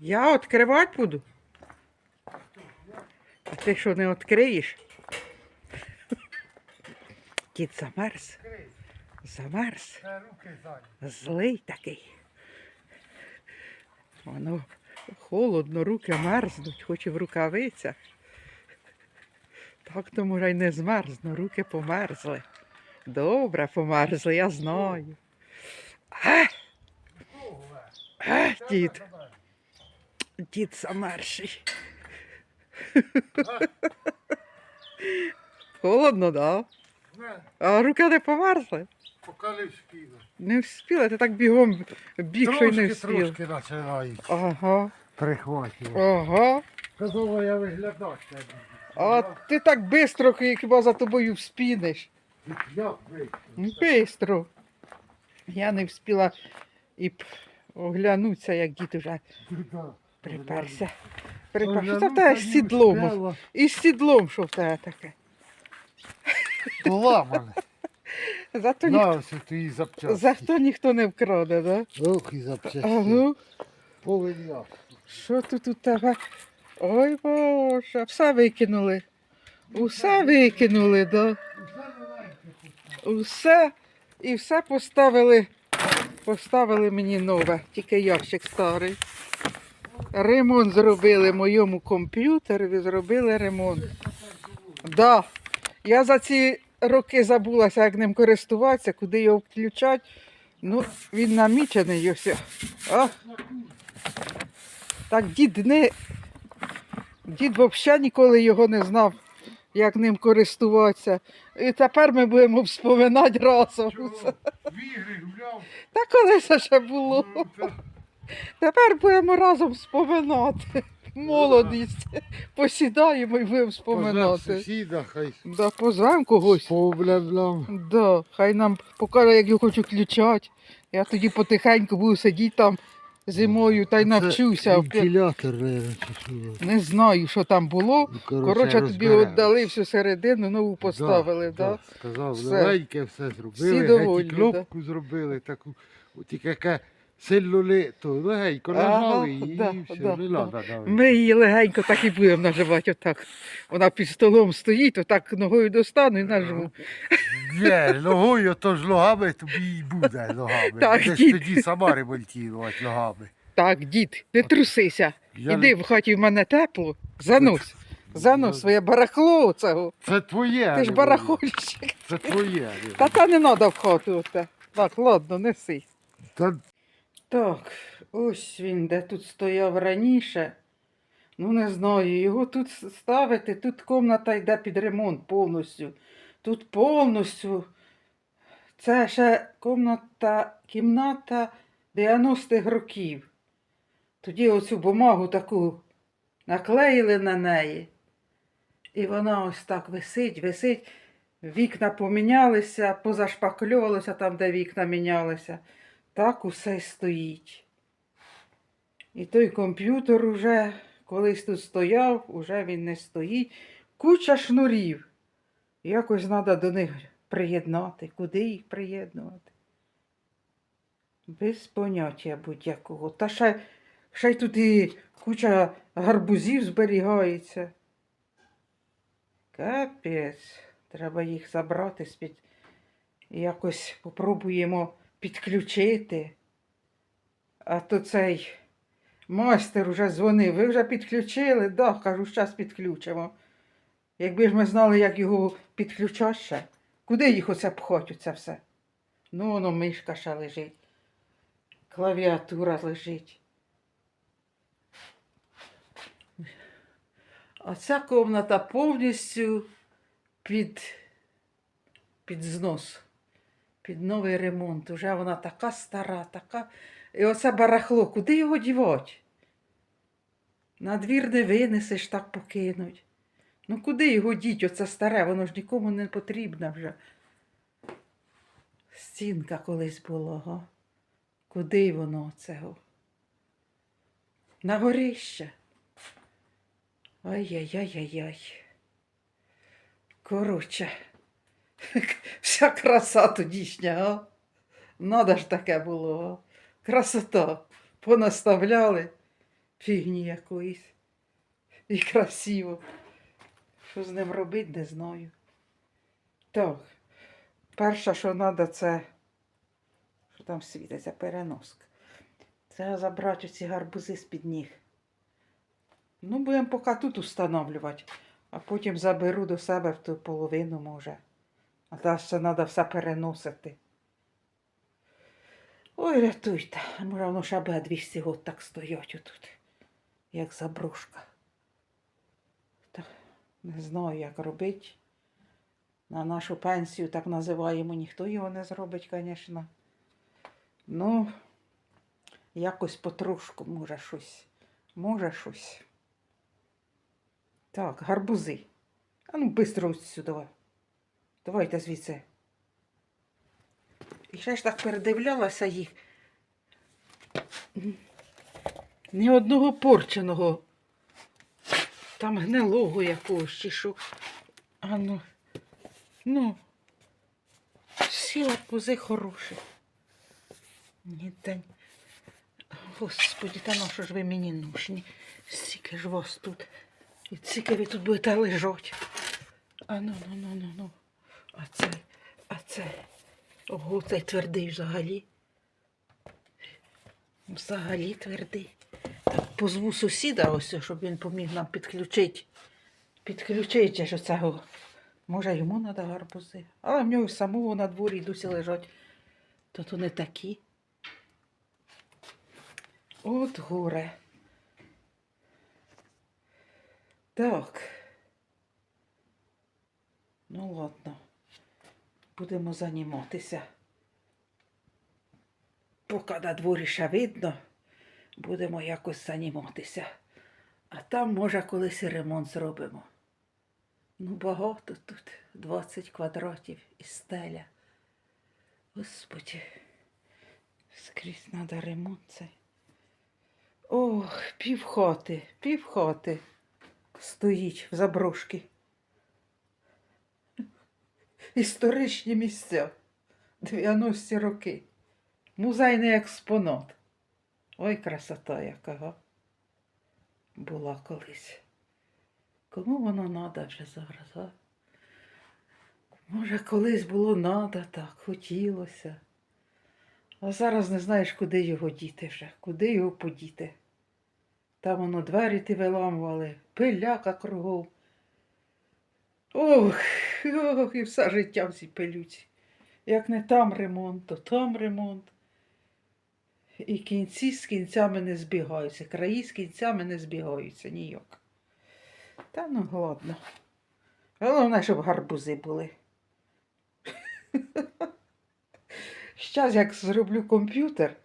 Я відкривати буду. А ти що не відкриєш? Кіт замерз. Замерз. Злий такий. Воно холодно, руки мерзнуть, хоч в рукавицях. Так то може й не змерзну, руки померзли. Добре померзли, я знаю. А, а, дід, дід замерший. Холодно, да? Не, А руки не померзли? поки не вспіли. Не встигла, ти так бігом біг, що й не Трошки, трошки починають Ага, прихватувати. ага. Казала, я виглядати не буду. А ти так швидко, хіба за тобою вспінеш. Як ви? Бистро. Я не встигла і п- оглянутися, як дід уже Да. Приперся. Приперся. Що це в тебе з сідлом? І з сідлом, що в тебе таке. Поламане. Зато, ні... На ось твої запчасті. Зато ніхто не вкраде, да? Ох, і запчасті. А ну, Повиння. що тут у тебе? Ой Боже, все викинули. Усе викинули, да? Усе і все поставили. Поставили мені нове, тільки ящик старий. Ремонт зробили моєму комп'ютерові, зробили ремонт. Да. Я за ці роки забулася, як ним користуватися, куди його включати. Ну, він намічений ось. А. Так дід не. Дід взагалі ніколи його не знав, як ним користуватися. І тепер ми будемо вспоминати разом. В ігри гуляв. Та коли це ще було? Ну, Тепер будемо разом вспоминати. Молодість. Посідаємо і будемо Позвав вспоминати. сусіда, хай Да, позвемо когось. Да, хай нам покаже, як його хочу включати. Я тоді потихеньку буду сидіти там зимою та й навчуся. Вентилятор, наверное, чи що. Не знаю, що там було. Ну, Коротше, тобі віддали всю середину, нову поставили, да? да. Сказав, Все. легеньке все зробили, Всі геть довольні, і кнопку зробили, таку, от тільки яке сильно то легенько нажали да, все, да, не да. треба давити. Ми її легенько так і будемо наживати отак. Вона під столом стоїть, отак ногою достану і нажму. Ні, ногою, то ж ногами тобі і буде ногами. Так, Ти ж дід. тоді сама ремонтувати ногами. Так, дід, не трусися. Я Іди в хаті в мене тепло. Занось. Занось своє барахло цього. Це твоє. Ти ж не барахольщик. Це твоє. Та та не треба в хату. оте. Так, ладно, неси. Та Так, ось він, де тут стояв раніше. Ну, не знаю, його тут ставити, тут кімната йде під ремонт повністю. Тут повністю. Це ще кімната, кімната 90-х років. Тоді оцю бумагу таку наклеїли на неї. І вона ось так висить, висить. Вікна помінялися, позашпаклювалося там, де вікна мінялися. Так усе стоїть. І той комп'ютер уже колись тут стояв, уже він не стоїть. Куча шнурів. Якось треба до них приєднати. Куди їх приєднувати? Без поняття будь-якого. Та ще, ще й тут і куча гарбузів зберігається. Капець. Треба їх забрати з-під. Якось попробуємо підключити. А то цей майстер уже дзвонив. Ви вже підключили? Да, кажу, зараз підключимо. Якби ж ми знали, як його підключати ще. Куди їх оце пхать, оце все? Ну, воно мишка ще лежить. Клавіатура лежить. А ця кімната повністю під, під знос, під новий ремонт. Уже вона така стара, така. І оце барахло, куди його дівати? На двір не винесеш, так покинуть. Ну куди його діть, оце старе, воно ж нікому не потрібне вже. Стінка колись була, га? Куди воно цього? На горище. Ай-яй-яй-яй-яй. Коротше, вся краса тодішня, а? Надо ж таке було, а? Красота. Понаставляли фігні якоїсь. І красиво. Що з ним робити, не знаю. Так, перше, що треба, це. Що там світиться, переноска. Це забрати ці гарбузи з-під ніг. Ну, будемо поки тут установлювати, а потім заберу до себе в ту половину, може. А та ще треба все переносити. Ой, рятуйте, воно ще буде 200 год так стоять отут, як забрушка. Та не знаю, як робити. На нашу пенсію так називаємо, ніхто його не зробить, звісно. Ну, якось потрошку, може щось. Може щось. Так, гарбузи. А ну, швидко сюди. Давайте звідси. І ще ж так передивлялася їх. Ні одного порченого. Там гнилого якогось чи що. А ну. Ну. Всі арбузи хороші. Ніде. Господи, та на що ж ви мені нужні? Стільки ж вас тут. І стільки ви тут будете лежати. А ну, ну, ну, ну, ну. А це, а це. Ого, цей твердий взагалі. Взагалі твердий. Так, позву сусіда ось, щоб він поміг нам підключити. Підключити ж цього. Може, йому треба гарбузи. Але в нього самого на дворі досі лежать. То то не такі. От горе. Так. Ну ладно. Будемо займатися. Поки на дворі ще видно, будемо якось займатися. А там, може, колись і ремонт зробимо. Ну, багато тут, 20 квадратів і стеля. Господи, скрізь треба ремонт цей. Ох, півхати стоїть в заброшки. Історичні місця. 90-ті роки. Музейний експонат. Ой, красота яка. Була колись. Кому воно надо вже зараз, а? Може, колись було надо так, хотілося. А зараз не знаєш, куди його діти вже, куди його подіти. Там воно двері ти виламували, пиляка кругом. Ох, ох, і все життя в цій пилюці. Як не там ремонт, то там ремонт. І кінці з кінцями не збігаються, краї з кінцями не збігаються ніяк. Та ну ладно. Головне, щоб гарбузи були. Щас, як зроблю комп'ютер,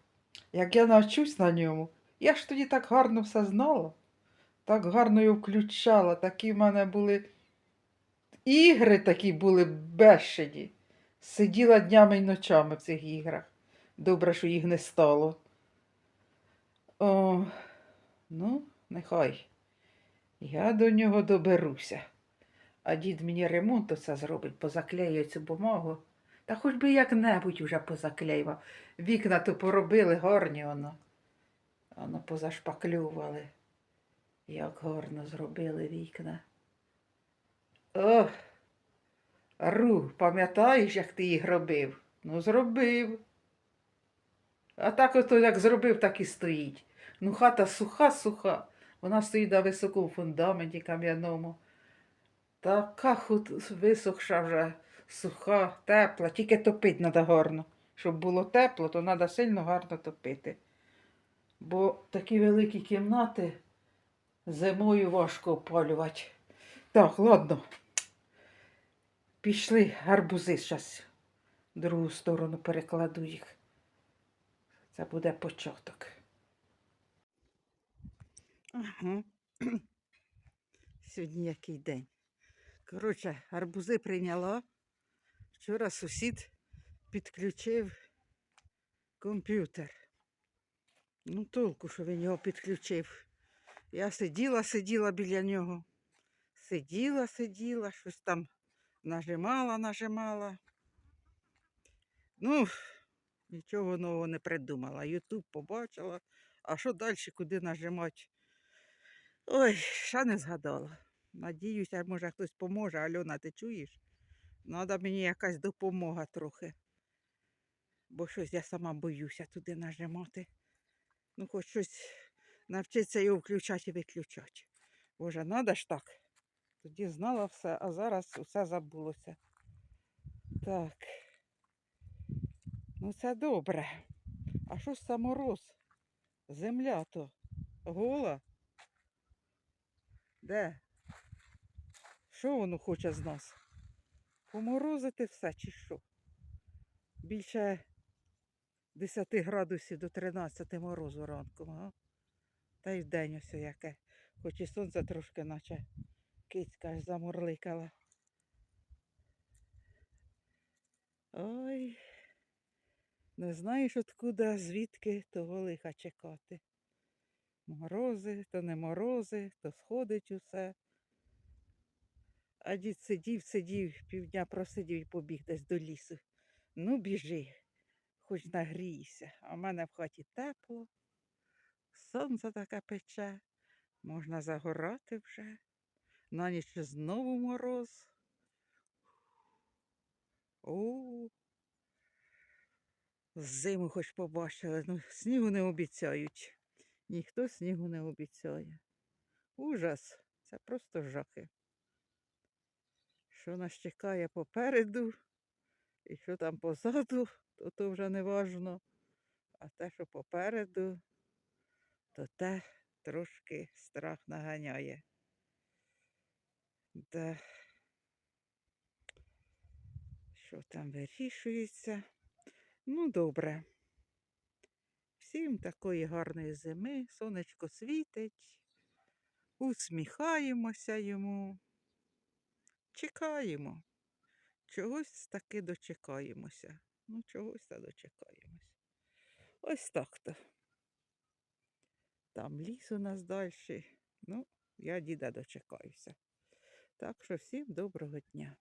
як я навчусь на ньому, я ж тоді так гарно все знала, так гарно його включала, такі в мене були ігри такі були бешені. Сиділа днями й ночами в цих іграх. Добре, що їх не стало. О, ну, нехай. Я до нього доберуся. А дід мені ремонт оце зробить, позаклеює цю бумагу. Та хоч би як-небудь уже позаклеював. Вікна то поробили гарні воно. Воно позашпаклювали. Як гарно зробили вікна. Ох, Ру, пам'ятаєш, як ти їх робив? Ну, зробив. А так ото як зробив, так і стоїть. Ну, хата суха, суха. Вона стоїть на високому фундаменті кам'яному. Така хут висохша вже, суха, тепла. Тільки топити треба гарно. Щоб було тепло, то треба сильно гарно топити. Бо такі великі кімнати зимою важко опалювати. Так, ладно. Пішли гарбузи зараз. В другу сторону перекладу їх. Це буде початок. Ага. Сьогодні який день. Коротше, гарбузи прийняла. Вчора сусід підключив комп'ютер. Ну, толку, що він його підключив. Я сиділа, сиділа біля нього. Сиділа, сиділа, щось там нажимала, нажимала. Ну, нічого нового не придумала. Ютуб побачила. А що далі, куди нажимати? Ой, ще не згадала. Надіюся, може хтось поможе. Альона, ти чуєш? Надо мені якась допомога трохи. Бо щось я сама боюся туди нажимати. Ну, хоч щось навчитися його включати і виключати. Боже, надо ж так. Тоді знала все, а зараз усе забулося. Так. Ну, це добре. А що ж це мороз? Земля то гола? Де? Що воно хоче з нас? Поморозити все чи що? Більше 10 градусів до 13 морозу ранком, ага. Та й вдень ось яке. Хоч і сонце трошки, наче кицька аж замурликала. Ой, не знаєш откуда, звідки того лиха чекати. Морози, то не морози, то сходить усе. А дід сидів, сидів, півдня просидів і побіг десь до лісу. Ну, біжи, хоч нагрійся. А в мене в хаті тепло, сонце таке пече, можна загорати вже. На ніч знову мороз. О, зиму хоч побачили, ну снігу не обіцяють. Ніхто снігу не обіцяє. Ужас, це просто жахи. Що нас чекає попереду і що там позаду, то то вже не важно. А те, що попереду, то те трошки страх наганяє. Да. Що там вирішується? Ну, добре. Всім такої гарної зими, сонечко світить, усміхаємося йому, чекаємо. Чогось таки дочекаємося. Ну, чогось та дочекаємося. Ось так то. Там ліс у нас далі. Ну, я діда дочекаюся. Так що всім доброго дня.